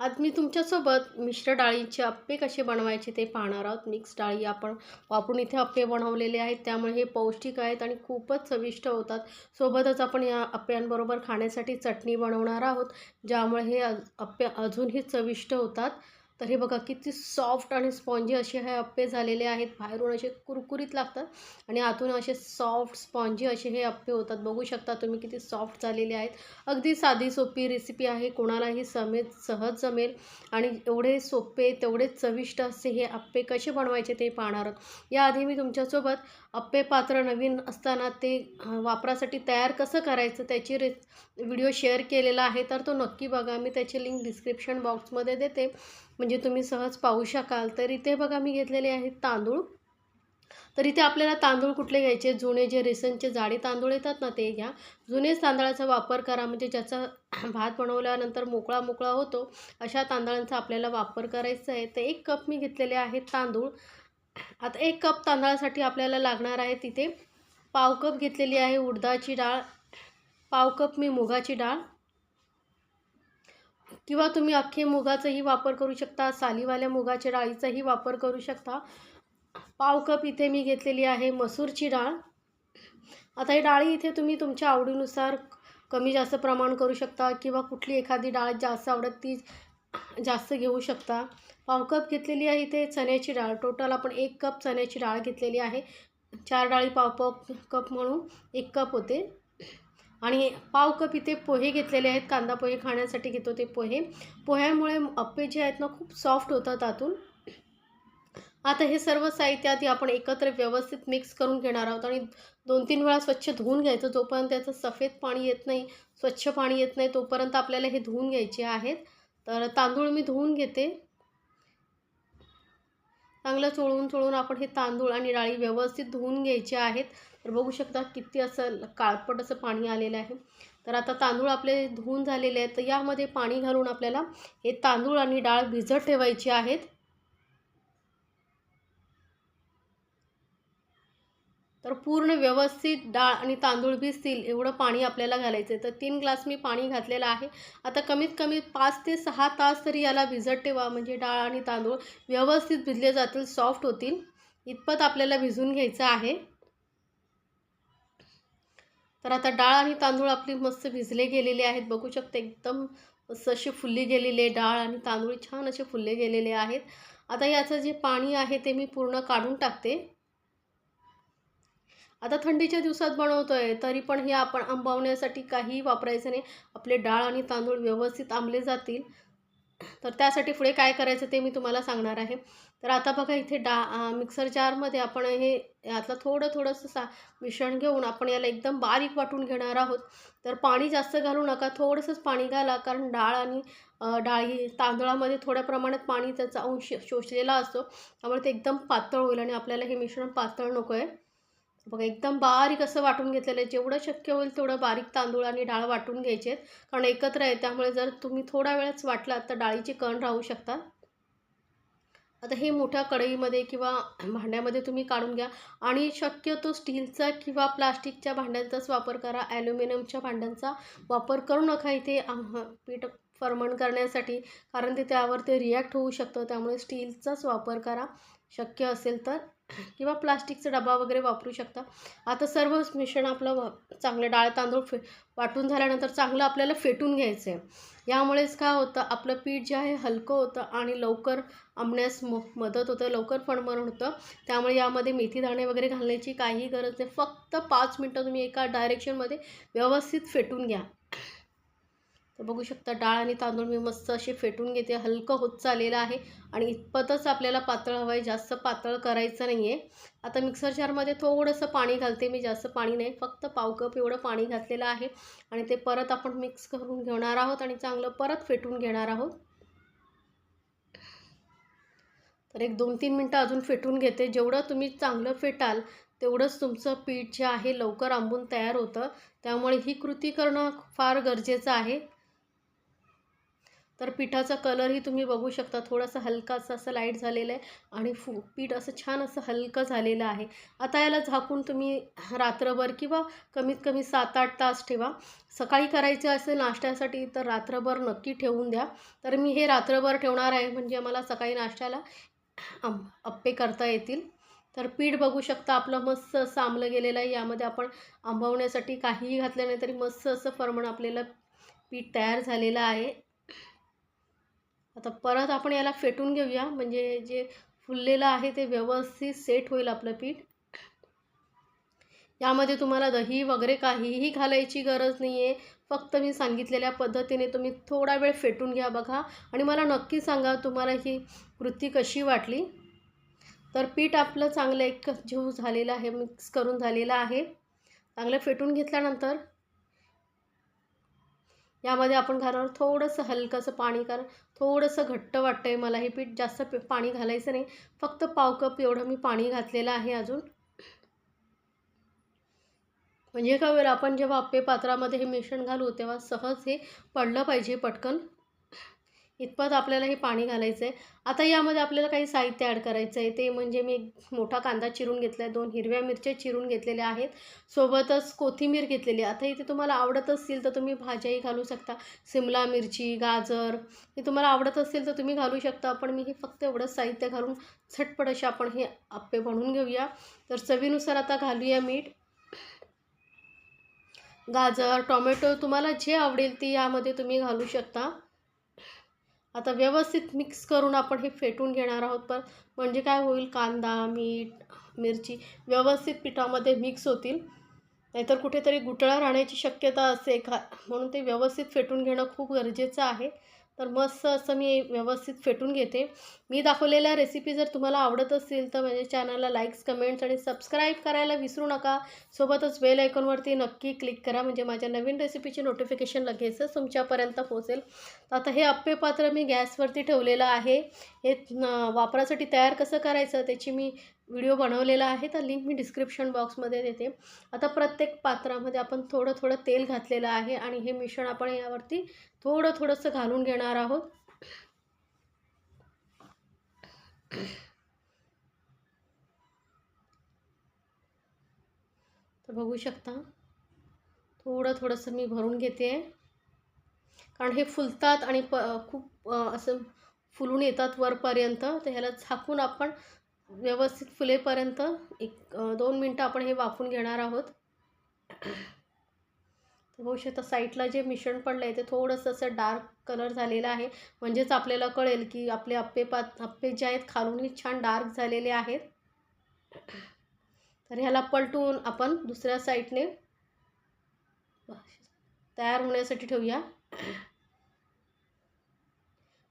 आज मी तुमच्यासोबत मिश्र डाळीचे अप्पे कसे बनवायचे ते पाहणार आहोत. मिक्स डाळी आपण वापरून इथे अप्पे बनवलेले आहेत. त्यामुळे हे पौष्टिक आहेत आणि खूपच चविष्ट होतात. सोबतच आपण या अप्प्यांबरोबर खाण्यासाठी चटणी बनवणार आहोत. ज्यामुळे हे अप्पे अजूनही चविष्ट होतात. तर हे बघा किती सॉफ्ट आणि स्पॉन्जी असे हे अप्पे झालेले आहेत. बाहेरून असे कुरकुरीत लागतात आणि आतून असे सॉफ्ट स्पॉन्जी असे हे अप्पे होतात. बघू शकता तुम्ही किती सॉफ्ट झालेले आहेत. अगदी साधी सोपी रेसिपी आहे. कोणालाही समेत सहज जमेल. आणि एवढे सोपे तेवढे चविष्ट असे हे अप्पे कसे बनवायचे ते पाहणार आहोत. याआधी मी तुमच्यासोबत अप्पे पात्र नवीन असताना ते वापरासाठी तयार कसं करायचं त्याची रे व्हिडिओ शेअर केलेला आहे. तर तो नक्की बघा. मी त्याची लिंक डिस्क्रिप्शन बॉक्समध्ये देते. म्हणजे तुम्ही सहज पाहू शकाल. तर इथे बघा मी घेतलेले आहेत तांदूळ. तर इथे आपल्याला तांदूळ कुठले घ्यायचे? जुने जे रेसनचे जाडे तांदूळ येतात ना ते घ्या. जुनेच तांदळाचा वापर करा. म्हणजे ज्याचा भात बनवल्यानंतर मोकळा मोकळा होतो अशा तांदळांचा आपल्याला वापर करायचा आहे. तर एक कप मी घेतलेले आहेत तांदूळ. आता एक कप तांदळासाठी आपल्याला लागणार आहे तिथे पाव कप घेतलेली आहे उडदाची डाळ. पाव कप मी मुगाची डाळ. किंवा तुम्ही अख्खे मुगाचाही वापर करू शकता सालीवाल्या मुगाच्या डाळीचाही वापर करू शकता. पाव कप इथे मी घेतलेली आहे मसूरची डाळ. आता ही डाळी इथे तुम्ही तुमच्या आवडीनुसार कमी जास्त प्रमाण करू शकता किंवा कुठली एखादी डाळ जास्त आवडत ती जास्त घेऊ शकता. पाव कप घेतलेली आहे इथे चण्याची डाळ. टोटल आपण एक कप चण्याची डाळ घेतलेली आहे. चार डाळी पाव पाव कप म्हणून एक कप होते. आणि पाव कप इथे पोहे घेतलेले आहेत. कांदा पोहे खाण्यासाठी घेतो ते पोहे. पोह्यामुळे अप्पे जे आहेत ना खूप सॉफ्ट होतात आतून. आता हे सर्व साहित्य आधी आपण एकत्र व्यवस्थित मिक्स करून घेणार आहोत आणि दोन तीन वेळा स्वच्छ धुवून घ्यायचं. जोपर्यंत त्याचं सफेद पाणी येत नाही स्वच्छ पाणी येत नाही तोपर्यंत आपल्याला हे धुवून घ्यायचे आहेत. तर तांदूळ मी धुवून घेते. चांगलं चोळून चोळून आपण हे तांदूळ आणि डाळी व्यवस्थित धुवून घ्यायचे आहेत. तर बघू शकता किती असं काळपट असं पाणी आलेलं आहे. तर आता तांदूळ आपले धुवून झालेले आहेत. तर यामध्ये पाणी घालून आपल्याला हे तांदूळ आणि डाळ भिजत ठेवायची आहेत. तर पूर्ण व्यवस्थित डाळ आणि तांदूळ भिजतील एवढं पाणी आपल्याला घालायचं आहे तर तीन ग्लास मी पाणी घातलेलं आहे. आता कमीत कमी पाच ते सहा तास तरी याला भिजत ठेवा. म्हणजे डाळ आणि तांदूळ व्यवस्थित भिजले जातील सॉफ्ट होतील. इतपत आपल्याला भिजून घ्यायचं आहे. तर आता डाळ आणि तांदूळ आपली मस्त भिजले गेलेले आहेत. बघू शकते एकदम मस्त असे फुलली गेलेले डाळ आणि तांदूळ. छान असे फुलले गेलेले आहेत. आता याचं जे पाणी आहे ते मी पूर्ण काढून टाकते. आता थंडीच्या दिवसात बनवतो आहे तरी पण हे आपण आंबवण्यासाठी काहीही वापरायचं नाही. आपले डाळ आणि तांदूळ व्यवस्थित आंबले जातील. तर त्यासाठी पुढे काय करायचं ते मी तुम्हाला सांगणार आहे. तर आता बघा इथे डा मिक्सर जारमध्ये आपण हे यातलं थोडं थोडंसं सा मिश्रण घेऊन आपण याला एकदम बारीक वाटून घेणार आहोत. तर पाणी जास्त घालू नका थोडंसंच पाणी घाला कारण डाळ आणि डाळी तांदळामध्ये थोड्या प्रमाणात पाणी त्याचा अंश शोषलेला असतो. त्यामुळे ते एकदम पातळ होईल आणि आपल्याला हे मिश्रण पातळ नको आहे. बघा एकदम बारीक असं वाटून घेतलेलं आहे. जेवढं शक्य होईल तेवढं बारीक तांदूळ आणि डाळ वाटून घ्यायचे आहेत. कारण एकत्र आहे त्यामुळे जर तुम्ही थोडा वेळच वाटलात तर डाळीचे कण राहू शकतात. आता हे मोठ्या कढईमध्ये किंवा भांड्यामध्ये तुम्ही काढून घ्या. आणि शक्यतो स्टीलचा किंवा प्लास्टिकच्या भांड्यांचाच वापर करा. ॲल्युमिनियमच्या भांड्यांचा वापर करू नका इथे. पीठ फर्मंट करण्यासाठी. कारण ते त्यावर ते रिॲक्ट होऊ शकतं त्यामुळे स्टीलचाच वापर करा. शक्य असेल तर. किंवा प्लास्टिकचा डबा वगैरे वापरू शकता. आता सर्व मिश्रण आपलं वा चांगलं डाळ तांदूळ फे वाटून झाल्यानंतर चांगलं आपल्याला फेटून घ्यायचं आहे यामुळेच काय होतं आपलं पीठ जे आहे हलकं होतं आणि लवकर आंबण्यास म मदत होतं लवकर फणमरण होतं. त्यामुळे यामध्ये मेथी दाणे वगैरे घालण्याची काही गरज नाही. फक्त पाच मिनटं तुम्ही एका डायरेक्शनमध्ये व्यवस्थित फेटून घ्या. बघू शकता डाळ आणि तांदूळ मी मस्त असे फेटून घेते. हलकं होत चाललेलं आहे आणि इतपतच आपल्याला पातळ हवं आहे जास्त पातळ करायचं नाही आहे आता मिक्सर जारमध्ये थोडंसं पाणी घालते मी. जास्त पाणी नाही. फक्त पाव कप एवढं पाणी घातलेलं आहे आणि ते परत आपण मिक्स करून घेणार आहोत आणि चांगलं परत फेटून घेणार आहोत. तर एक दोन तीन मिनटं अजून फेटून घेते. जेवढं तुम्ही चांगलं फेटाल तेवढंच तुमचं पीठ जे आहे लवकर आंबून तयार होतं. त्यामुळे ही कृती करणं फार गरजेचं आहे. तर पिठाचा कलरही तुम्ही बघू शकता. थोडासा हलकासा असं लाइट झालेलं आहे आणि फू पीठ असं छान असं हलकं झालेलं आहे. आता याला झाकून तुम्ही रात्रभर किंवा कमीत कमी सात आठ तास ठेवा. सकाळी करायचं असेल नाश्त्यासाठी तर रात्रभर नक्की ठेवून द्या. तर मी हे रात्रभर ठेवणार आहे म्हणजे मला सकाळी नाश्त्याला अप्पे करता येतील. तर पीठ बघू शकता आपलं मस्त असं आंबलं गेलेलं आहे. यामध्ये आपण आंबवण्यासाठी काहीही घातलं नाही तरी मस्त असं फरमण आपल्याला पीठ तयार झालेलं आहे. आता परत आपण याला फेटून घेऊया. म्हणजे जे फुललेलं आहे ते व्यवस्थित सेट होईल आपलं पीठ. यामध्ये तुम्हाला दही वगैरे काहीही घालायची गरज नाही आहे फक्त मी सांगितलेल्या पद्धतीने तुम्ही थोडा वेळ फेटून घ्या बघा. आणि मला नक्की सांगा तुम्हाला ही कृती कशी वाटली. तर पीठ आपलं चांगलं एक जीव झालेलं आहे मिक्स करून झालेलं आहे. चांगलं फेटून घेतल्यानंतर यामध्ये आपण घालणार थोडंसं हलकंसं पाणी कारण थोडंसं घट्ट वाटतं आहे मला हे पीठ जास्त पाणी घालायचं नाही. फक्त पाव कप एवढं मी पाणी घातलेलं आहे अजून. म्हणजे काय होईल आपण जेव्हा आप्पे पात्रामध्ये हे मिश्रण घालू तेव्हा सहज हे पडलं पाहिजे पटकन. इतपत आपल्याला हे पाणी घालायचं आहे आता यामध्ये आपल्याला काही साहित्य ॲड करायचं आहे ते म्हणजे मी एक मोठा कांदा चिरून घेतला आहे दोन हिरव्या मिरच्या चिरून घेतलेल्या आहेत. सोबतच कोथिंबीर घेतलेली आहे. आता इथे तुम्हाला आवडत असतील तर तुम्ही भाज्याही घालू शकता. सिमला मिरची गाजर हे तुम्हाला आवडत असेल तर तुम्ही घालू शकता. पण मी हे फक्त एवढंच साहित्य घालून झटपट असे आपण हे आप्पे बनवून घेऊया. तर चवीनुसार आता घालूया मीठ. गाजर टोमॅटो तुम्हाला जे आवडेल ते यामध्ये तुम्ही घालू शकता. आता व्यवस्थित मिक्स करून आपण हे फेटून घेणार आहोत. पण म्हणजे काय होईल? कांदा मीठ मिरची व्यवस्थित पिठामध्ये मिक्स होतील. नाहीतर कुठेतरी गुटळा राहण्याची शक्यता असते का म्हणून ते व्यवस्थित फेटून घेणं खूप गरजेचं आहे. तर मस्त असं मी व्यवस्थित फेटून घेते. मी दाखवलेल्या रेसिपी जर तुम्हाला आवडत असतील तर माझ्या चॅनलला लाईक्स कमेंट्स आणि सबस्क्राईब करायला विसरू नका. सोबतच बेल आयकॉनवरती नक्की क्लिक करा. म्हणजे माझ्या नवीन रेसिपीचे नोटिफिकेशन लगेचच तुमच्यापर्यंत पोहोचेल. तर आता हे अप्पे पात्र मी गॅसवरती ठेवलेलं आहे. हे वापरासाठी तयार कसं करायचं त्याची मी व्हिडिओ बनवलेला आहे तर लिंक मी डिस्क्रिप्शन बॉक्समध्ये देते. आता प्रत्येक पात्रामध्ये आपण थोडं थोडं तेल घातलेलं आहे आणि हे मिश्रण आपण यावरती थोडं थोडंसं घालून घेणार आहोत. तर बघू शकता थोडं थोडंसं मी भरून घेते. कारण हे फुलतात आणि प खूप असं फुलून येतात वरपर्यंत तर ह्याला झाकून आपण व्यवस्थित फुलेपर्यंत एक दोन मिनटं आपण हे वाफून घेणार आहोत. होऊ शकतं साईडला जे मिश्रण पडलं आहे ते थोडंसं असं डार्क कलर झालेलं आहे. म्हणजेच आपल्याला कळेल की आपले अप्पे पात अप्पे जे आहेत खालूनही छान डार्क झालेले आहेत. तर ह्याला पलटून आपण दुसऱ्या साईडने तयार होण्यासाठी ठेवूया.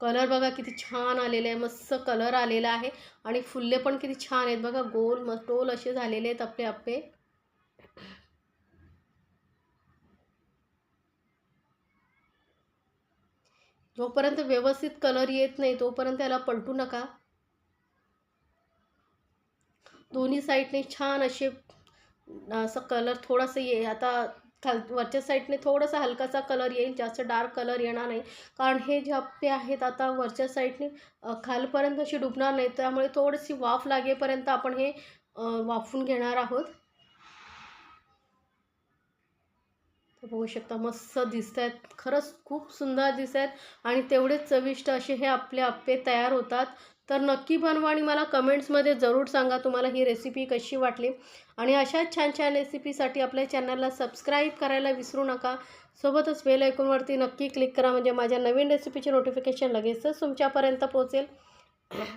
कलर बघा किती छान आलेला आहे मस्त कलर आलेला आहे. आणि फुल्ले पण किती छान आहेत बघा गोल मटोल असे झालेले आहेत आपले आपे जोपर्यंत व्यवस्थित कलर येत नाही तोपर्यंत याला पलटू नका. दोन्ही साईडने छान असे असं कलर थोडासा ये आता खाल वरच्या साईडने थोडासा हलकासा कलर येईल जास्त डार्क कलर येणार नाही. कारण हे जे अप्पे आहेत आता वरच्या साईडने खालपर्यंत अशी डुबणार नाही त्यामुळे थोडीशी वाफ लागेपर्यंत आपण हे वाफून घेणार आहोत. बघू शकता मस्त दिसत आहेत खरंच खूप सुंदर दिसत आहेत आणि तेवढेच चविष्ट असे हे आपले आप्पे तयार होतात. तर नक्की बनवा आणि मला कमेंट्समध्ये जरूर सांगा तुम्हाला ही रेसिपी कशी वाटली. आणि अशाच छान छान रेसिपीसाठी आपल्या चॅनलला सबस्क्राईब करायला विसरू नका. सोबतच बेल ऐकूनवरती नक्की क्लिक करा. म्हणजे माझ्या नवीन रेसिपीचे नोटिफिकेशन लगेचच तुमच्यापर्यंत पोहोचेल.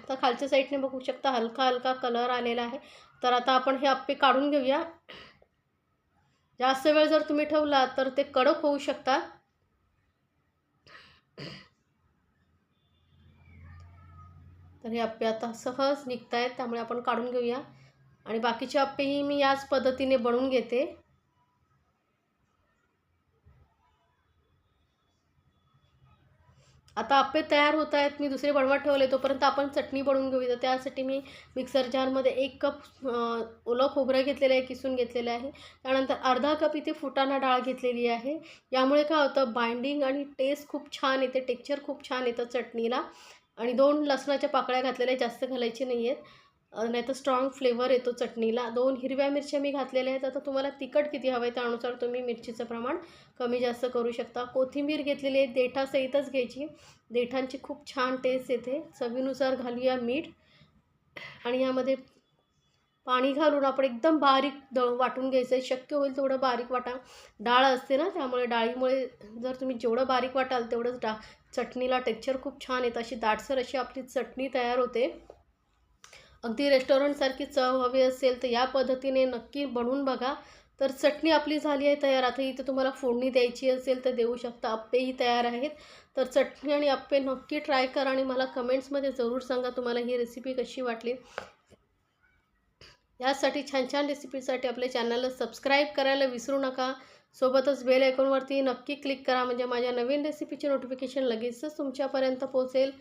तर खालच्या साईडने बघू शकता हलका हलका कलर आलेला आहे. तर आता आपण हे आप्पे काढून घेऊया. जास्त वेळ जर तुम्ही ठेवला तर ते कडक होऊ शकतात. तर हे अप्पे आता सहज निघत आहेत त्यामुळे आपण काढून घेऊया. आणि बाकीचे अप्पेही मी याच पद्धतीने बनवून घेते. आता आप्पे तयार होत आहेत मी दुसरे बनवत ठेवले तोपर्यंत आपण चटणी बनवून घेऊया. तर त्यासाठी मी मिक्सर जारमध्ये एक कप ओलं खोबरं घेतलेलं आहे किसून घेतलेलं आहे. त्यानंतर अर्धा कप इथे फुटाणा डाळ घेतलेली आहे. यामुळे काय होतं बाइंडिंग आणि टेस्ट खूप छान येते टेक्चर खूप छान येतं चटणीला. आणि दोन लसणाच्या पाकळ्या घातलेल्या जास्त घालायची नाही आहेत नाही तर स्ट्रॉंग फ्लेवर येतो चटणीला. दोन हिरव्या मिरच्या मी घातलेल्या आहेत. आता तुम्हाला तिखट किती हवं आहे त्यानुसार तुम्ही मिरचीचं प्रमाण कमी जास्त करू शकता. कोथिंबीर घेतलेली आहे देठासहितच घ्यायची. देठांची खूप छान टेस्ट येते. चवीनुसार घालूया मीठ. आणि यामध्ये पाणी घालून आपण एकदम बारीक द वाटून घ्यायचं आहे शक्य होईल तेवढं बारीक वाटा. डाळ असते ना त्यामुळे डाळीमुळे जर तुम्ही जेवढं बारीक वाटाल तेवढंच डा चटणीला टेक्चर खूप छान येतं. अशी दाटसर अशी आपली चटणी तयार होते. अगदी रेस्टॉरंटसारखी चव हवी असेल तर या पद्धतीने नक्की बनवून बघा. तर चटणी आपली झाली आहे तयार. आता इथे तुम्हाला फोडणी द्यायची असेल तर देऊ शकता. आप्पेही तयार आहेत. तर चटणी आणि आप्पे नक्की ट्राय करा आणि मला कमेंट्समध्ये जरूर सांगा तुम्हाला ही रेसिपी कशी वाटली. यासाठी छान छान रेसिपीसाठी आपल्या चॅनलला सबस्क्राईब करायला विसरू नका. सोबतच बेल आयकॉनवरती नक्की क्लिक करा म्हणजे माझ्या नवीन रेसिपीचे नोटिफिकेशन लगेचच तुमच्यापर्यंत पोहोचेल.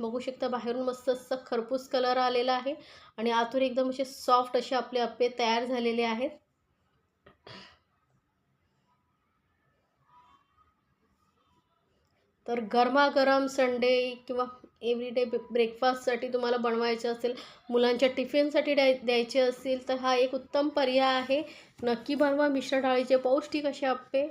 बघू शकता बाहेरून मस्त असं खरपूस कलर आलेला आहे आणि आतून एकदम असे सॉफ्ट असे आपले अप्पे तयार झालेले आहेत. तर गरमागरम संडे किंवा एव्हरीडे ब्रेकफास्टसाठी तुम्हाला बनवायचं असेल मुलांच्या टिफिनसाठी द्याय द्यायचे असतील तर हा एक उत्तम पर्याय आहे. नक्की बनवा मिश्र डाळीचे पौष्टिक असे आप्पे.